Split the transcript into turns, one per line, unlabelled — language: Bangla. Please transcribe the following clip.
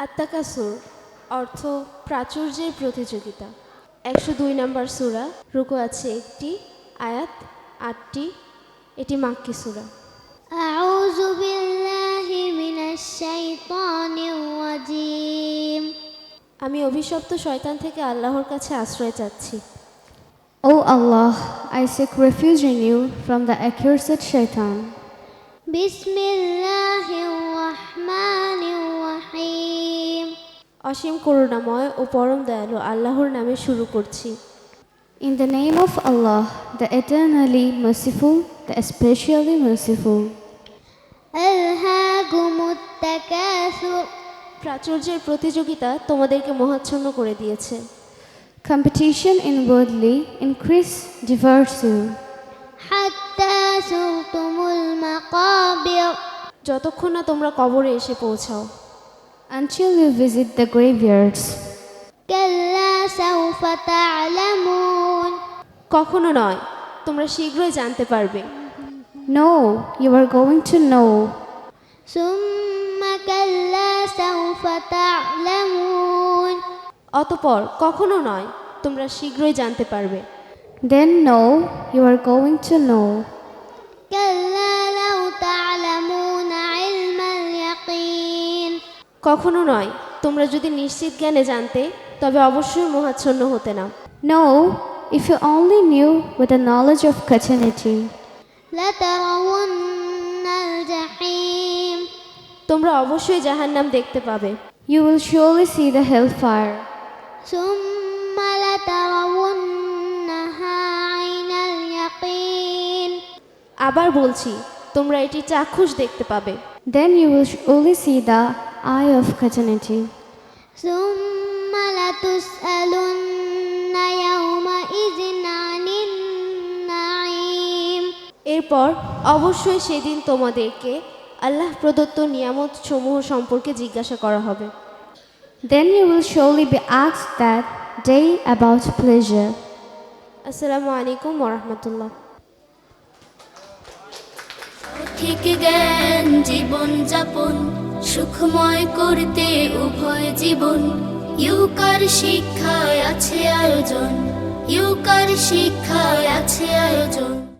আত্মাকাসুর অর্থ প্রাচুর্যের প্রতিযোগিতা একশো দুই নম্বর সুরা রুকু আছে একটি আয়াত আটটি এটি মাক্কি সুরা
أعوذ بالله من الشيطان الرجيم
আমি অভিশপ্ত শয়তান থেকে আল্লাহর কাছে আশ্রয় চাচ্ছি
O Allah, I seek refuge in you from the accursed shaitan.
بسم الله الرحمن الرحيم
অসীম করুণাময় ও পরম দয়ালু আল্লাহর নামে শুরু করছি।
In the name of Allah the eternally merciful the especially merciful
প্রাচুর্যের প্রতিযোগিতা তোমাদেরকে মহাচ্ছন্ন করে দিয়েছে।
Competition in worldly increase
diversive
যতক্ষণ না তোমরা কবরে এসে পৌঁছাও।
until you visit the graveyards.
কখনো নয় তোমরা শীঘ্রই জানতে পারবে
No, you are going to know.
অতপর কখনো নয় তোমরা শীঘ্রই জানতে পারবে
Then know, you are going to know.
কখনো নয় তোমরা যদি নিশ্চিত জ্ঞানে জানতে তবে অবশ্যই মহাচ্ছন্ন হতে না
no if you only knew with the knowledge of
কাছেনেটি
তোমরা অবশ্যই জাহান নাম দেখতে পাবে।
You will surely see the
hell fire
আবার বলছি তোমরা এটি চাক্ষুষ দেখতে পাবে।
Then you will surely see the eye of certainty.
ثم لتسألن يومئذ عن النعيم
এরপর অবশ্যই সেদিন তোমাদেরকে আল্লাহ প্রদত্ত নিয়ামত সমূহ সম্পর্কে জিজ্ঞাসা করা হবে
Then you will surely be asked that day about pleasure.
আসসালামু আলাইকুম ওরহমতুল্লাহ
ঠিক জ্ঞান, জীবন যাপন, সুখময় করতে উভয় জীবন। ইউকার শিক্ষায় আছে আয়োজন, ইউকার শিক্ষায় আছে আয়োজন।